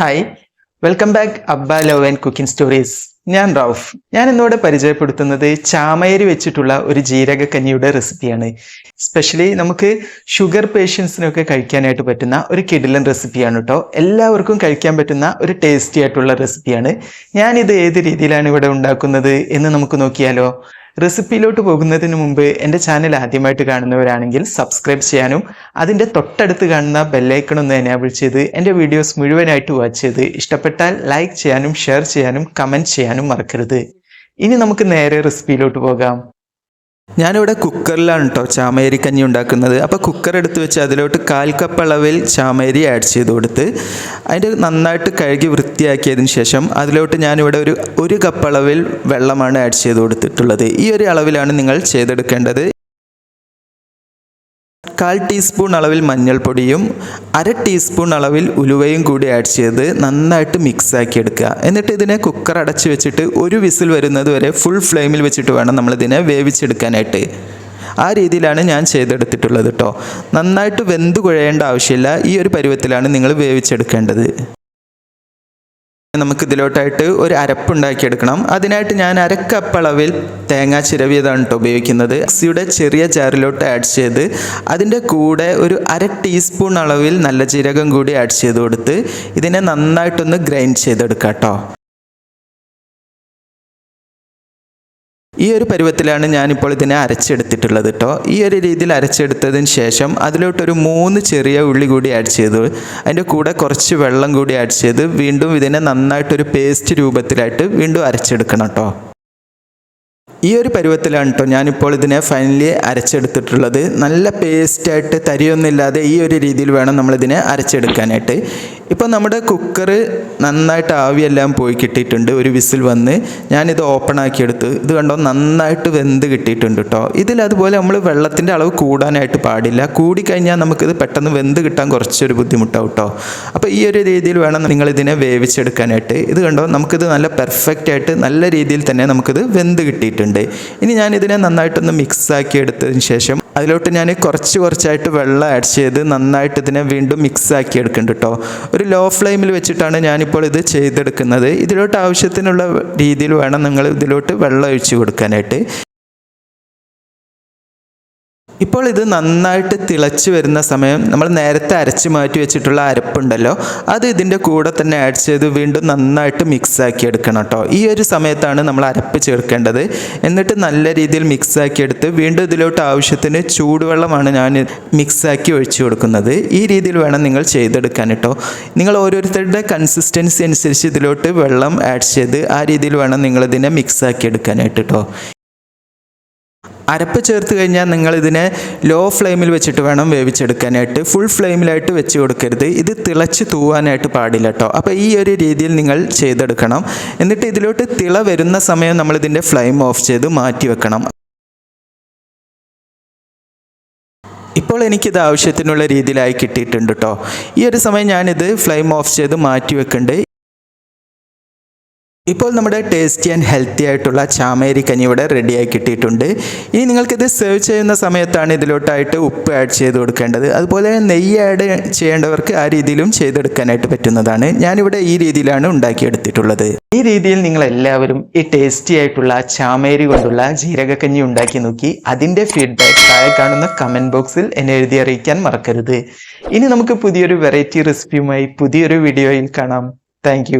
Hi welcome back Abba love and cooking stories ഞാൻ റൌഫ്. ഞാൻ ഇന്നിവിടെ പരിചയപ്പെടുത്തുന്നത് ചാമയരി വെച്ചിട്ടുള്ള ഒരു ജീരകക്കഞ്ഞിയുടെ റെസിപ്പിയാണ്. സ്പെഷ്യലി നമുക്ക് ഷുഗർ പേഷ്യൻസിനൊക്കെ കഴിക്കാനായിട്ട് പറ്റുന്ന ഒരു കിടിലൻ റെസിപ്പിയാണ് കേട്ടോ. എല്ലാവർക്കും കഴിക്കാൻ പറ്റുന്ന ഒരു ടേസ്റ്റി ആയിട്ടുള്ള റെസിപ്പിയാണ്. ഞാനിത് ഏത് രീതിയിലാണ് ഇവിടെ ഉണ്ടാക്കുന്നത് എന്ന് നമുക്ക് നോക്കിയാലോ. റെസിപ്പിയിലോട്ട് പോകുന്നതിന് മുമ്പ് എന്റെ ചാനൽ ആദ്യമായിട്ട് കാണുന്നവരാണെങ്കിൽ സബ്സ്ക്രൈബ് ചെയ്യാനും അതിന്റെ തൊട്ടടുത്ത് കാണുന്ന ബെല്ലൈക്കൺ ഒന്ന് എനേബിൾ ചെയ്ത് എന്റെ വീഡിയോസ് മുഴുവനായിട്ട് വാച്ച് ചെയ്ത് ഇഷ്ടപ്പെട്ടാൽ ലൈക്ക് ചെയ്യാനും ഷെയർ ചെയ്യാനും കമന്റ് ചെയ്യാനും മറക്കരുത്. ഇനി നമുക്ക് നേരെ റെസിപ്പിയിലോട്ട് പോകാം. ഞാനിവിടെ കുക്കറിലാണ് കേട്ടോ ചാമേരി കഞ്ഞി ഉണ്ടാക്കുന്നത്. അപ്പോൾ കുക്കർ എടുത്ത് വെച്ച് അതിലോട്ട് കാൽ കപ്പ് അളവിൽ ചാമേരി ആഡ് ചെയ്ത് കൊടുത്ത് അതിന്റെ നന്നായിട്ട് കഴുകി വൃത്തിയാക്കിയതിന് ശേഷം അതിലോട്ട് ഞാനിവിടെ ഒരു ഒരു കപ്പ് അളവിൽ വെള്ളമാണ് ആഡ് ചെയ്ത് കൊടുത്തിട്ടുള്ളത്. ഈ ഒരു അളവിലാണ് നിങ്ങൾ ചെയ്തെടുക്കേണ്ടത്. കാൽ ടീസ്പൂൺ അളവിൽ മഞ്ഞൾപ്പൊടിയും അര ടീസ്പൂൺ അളവിൽ ഉലുവയും കൂടി ആഡ് ചെയ്ത് നന്നായിട്ട് മിക്സ് ആക്കി എടുക്കുക. എന്നിട്ട് ഇതിനെ കുക്കർ അടച്ച് വെച്ചിട്ട് ഒരു വിസിൽ വരുന്നത് വരെ ഫുൾ ഫ്ലെയിമിൽ വെച്ചിട്ട് വേണം നമ്മളിതിനെ വേവിച്ചെടുക്കാനായിട്ട്. ആ രീതിയിലാണ് ഞാൻ ചെയ്തെടുത്തിട്ടുള്ളത് കേട്ടോ നന്നായിട്ട് വെന്ത് കുഴയേണ്ട ആവശ്യമില്ല. ഈ ഒരു പരുവത്തിലാണ് നിങ്ങൾ വേവിച്ചെടുക്കേണ്ടത്. നമുക്ക് ഇതിലോട്ടായിട്ട് ഒരു അരപ്പുണ്ടാക്കിയെടുക്കണം. അതിനായിട്ട് ഞാൻ അരക്കപ്പ് അളവിൽ തേങ്ങ ചിരവിയതാണ് കേട്ടോ ഉപയോഗിക്കുന്നത്. മിക്സിയുടെ ചെറിയ ജാറിലോട്ട് ആഡ് ചെയ്ത് അതിന്റെ കൂടെ ഒരു അര ടീസ്പൂൺ അളവിൽ നല്ല ജീരകം കൂടി ആഡ് ചെയ്ത് കൊടുത്ത് ഇതിനെ നന്നായിട്ടൊന്ന് ഗ്രൈൻഡ് ചെയ്തെടുക്കാം കേട്ടോ ഈ ഒരു പരുവത്തിലാണ് ഞാനിപ്പോൾ ഇതിനെ അരച്ചെടുത്തിട്ടുള്ളത് കേട്ടോ ഈ ഒരു രീതിയിൽ അരച്ചെടുത്തതിന് ശേഷം അതിലോട്ടൊരു മൂന്ന് ചെറിയ ഉള്ളി കൂടി ആഡ് ചെയ്തു. അതിന്റെ കൂടെ കുറച്ച് വെള്ളം കൂടി ആഡ് ചെയ്ത് വീണ്ടും ഇതിനെ നന്നായിട്ടൊരു പേസ്റ്റ് രൂപത്തിലായിട്ട് വീണ്ടും അരച്ചെടുക്കണം കേട്ടോ ഈ ഒരു പരുവത്തിലാണ് കേട്ടോ ഞാനിപ്പോൾ ഇതിനെ ഫൈനലി അരച്ചെടുത്തിട്ടുള്ളത്. നല്ല പേസ്റ്റായിട്ട് തരിയൊന്നുമില്ലാതെ ഈ ഒരു രീതിയിൽ വേണം നമ്മളിതിനെ അരച്ചെടുക്കാനായിട്ട്. ഇപ്പോൾ നമ്മുടെ കുക്കർ നന്നായിട്ട് ആവിയെല്ലാം പോയി കിട്ടിയിട്ടുണ്ട്. ഒരു വിസിൽ വന്ന് ഞാനിത് ഓപ്പൺ ആക്കിയെടുത്ത്. ഇത് കണ്ടോ? നന്നായിട്ട് വെന്ത് കിട്ടിയിട്ടുണ്ട് കേട്ടോ ഇതിൽ അതുപോലെ നമ്മൾ വെള്ളത്തിന്റെ അളവ് കൂടാനായിട്ട് പാടില്ല. കൂടിക്കഴിഞ്ഞാൽ നമുക്കിത് പെട്ടെന്ന് വെന്ത് കിട്ടാൻ കുറച്ചൊരു ബുദ്ധിമുട്ടാവും കേട്ടോ അപ്പോൾ ഈ ഒരു രീതിയിൽ വേണം നിങ്ങളിതിനെ വേവിച്ചെടുക്കാനായിട്ട്. ഇത് കണ്ടോ? നമുക്കിത് നല്ല പെർഫെക്റ്റ് ആയിട്ട് നല്ല രീതിയിൽ തന്നെ നമുക്കിത് വെന്ത് കിട്ടിയിട്ടുണ്ട്. ഇനി ഞാൻ ഇതിനെ നന്നായിട്ടൊന്ന് മിക്സ് ആക്കി എടുത്തതിന് ശേഷം അതിലോട്ട് ഞാൻ കുറച്ച് കുറച്ചായിട്ട് വെള്ളം ആഡ് ചെയ്ത് നന്നായിട്ട് ഇതിനെ വീണ്ടും മിക്സ് ആക്കി എടുക്കുന്നുണ്ട് കേട്ടോ ഒരു ലോ ഫ്ലെയിമിൽ വെച്ചിട്ടാണ് ഞാനിപ്പോൾ ഇത് ചെയ്തെടുക്കുന്നത്. ഇതിലോട്ട് ആവശ്യത്തിനുള്ള രീതിയിൽ വേണം നിങ്ങൾ ഇതിലോട്ട് വെള്ളം ഒഴിച്ച് കൊടുക്കാനായിട്ട്. ഇപ്പോൾ ഇത് നന്നായിട്ട് തിളച്ച് വരുന്ന സമയം നമ്മൾ നേരത്തെ അരച്ച് മാറ്റി വെച്ചിട്ടുള്ള അരപ്പുണ്ടല്ലോ. അത് ഇതിന്റെ കൂടെ തന്നെ ആഡ് ചെയ്ത് വീണ്ടും നന്നായിട്ട് മിക്സ് ആക്കി എടുക്കണം കേട്ടോ ഈ ഒരു സമയത്താണ് നമ്മൾ അരപ്പ് ചേർക്കേണ്ടത്. എന്നിട്ട് നല്ല രീതിയിൽ മിക്സ് ആക്കി എടുത്ത് വീണ്ടും ഇതിലോട്ട് ആവശ്യത്തിന് ചൂടുവെള്ളമാണ് ഞാൻ മിക്സ് ആക്കി ഒഴിച്ചു കൊടുക്കുന്നത്. ഈ രീതിയിൽ വേണം നിങ്ങൾ ചെയ്തെടുക്കാൻ കേട്ടോ നിങ്ങൾ ഓരോരുത്തരുടെ കൺസിസ്റ്റൻസി അനുസരിച്ച് ഇതിലോട്ട് വെള്ളം ആഡ് ചെയ്ത് ആ രീതിയിൽ വേണം നിങ്ങളിതിനെ മിക്സ് ആക്കി എടുക്കാനായിട്ട് കേട്ടോ അരപ്പ് ചേർത്ത് കഴിഞ്ഞാൽ നിങ്ങൾ ഇതിനെ ലോ ഫ്ലെയിമിൽ വെച്ചിട്ട് വേണം വേവിച്ചെടുക്കാനായിട്ട്. ഫുൾ ഫ്ലെയിമിലായിട്ട് വെച്ച് കൊടുക്കരുത്. ഇത് തിളച്ച് തൂവാനായിട്ട് പാടില്ല കേട്ടോ അപ്പോൾ ഈ ഒരു രീതിയിൽ നിങ്ങൾ ചെയ്തെടുക്കണം. എന്നിട്ട് ഇതിലോട്ട് തിള വരുന്ന സമയം നമ്മൾ ഇതിന്റെ ഫ്ലെയിം ഓഫ് ചെയ്ത് മാറ്റി വെക്കണം. ഇപ്പോൾ എനിക്കിത് ആവശ്യത്തിനുള്ള രീതിയിലായി കിട്ടിയിട്ടുണ്ട് കേട്ടോ ഈ ഒരു സമയം ഞാനിത് ഫ്ലെയിം ഓഫ് ചെയ്ത് മാറ്റി വെക്കുന്നുണ്ട് ഇപ്പോൾ നമ്മുടെ ടേസ്റ്റി ആൻഡ് ഹെൽത്തി ആയിട്ടുള്ള ചാമേരി കഞ്ഞി ഇവിടെ റെഡിയായി കിട്ടിയിട്ടുണ്ട്. ഇനി നിങ്ങൾക്കിത് സെർവ് ചെയ്യുന്ന സമയത്താണ് ഇതിലോട്ടായിട്ട് ഉപ്പ് ആഡ് ചെയ്ത് കൊടുക്കേണ്ടത്. അതുപോലെ നെയ്യ് ആഡ് ചെയ്യേണ്ടവർക്ക് ആ രീതിയിലും ചെയ്തെടുക്കാനായിട്ട് പറ്റുന്നതാണ്. ഞാനിവിടെ ഈ രീതിയിലാണ് ഉണ്ടാക്കിയെടുത്തിട്ടുള്ളത്. ഈ രീതിയിൽ നിങ്ങൾ എല്ലാവരും ഈ ടേസ്റ്റി ആയിട്ടുള്ള ചാമേരി കൊണ്ടുള്ള ജീരകക്കഞ്ഞി ഉണ്ടാക്കി നോക്കി. അതിന്റെ ഫീഡ്ബാക്ക് താഴെ കാണുന്ന കമന്റ് ബോക്സിൽ എന്നെ എഴുതി അറിയിക്കാൻ മറക്കരുത്. ഇനി നമുക്ക് പുതിയൊരു വെറൈറ്റി റെസിപ്പിയുമായി പുതിയൊരു വീഡിയോയിൽ കാണാം. താങ്ക്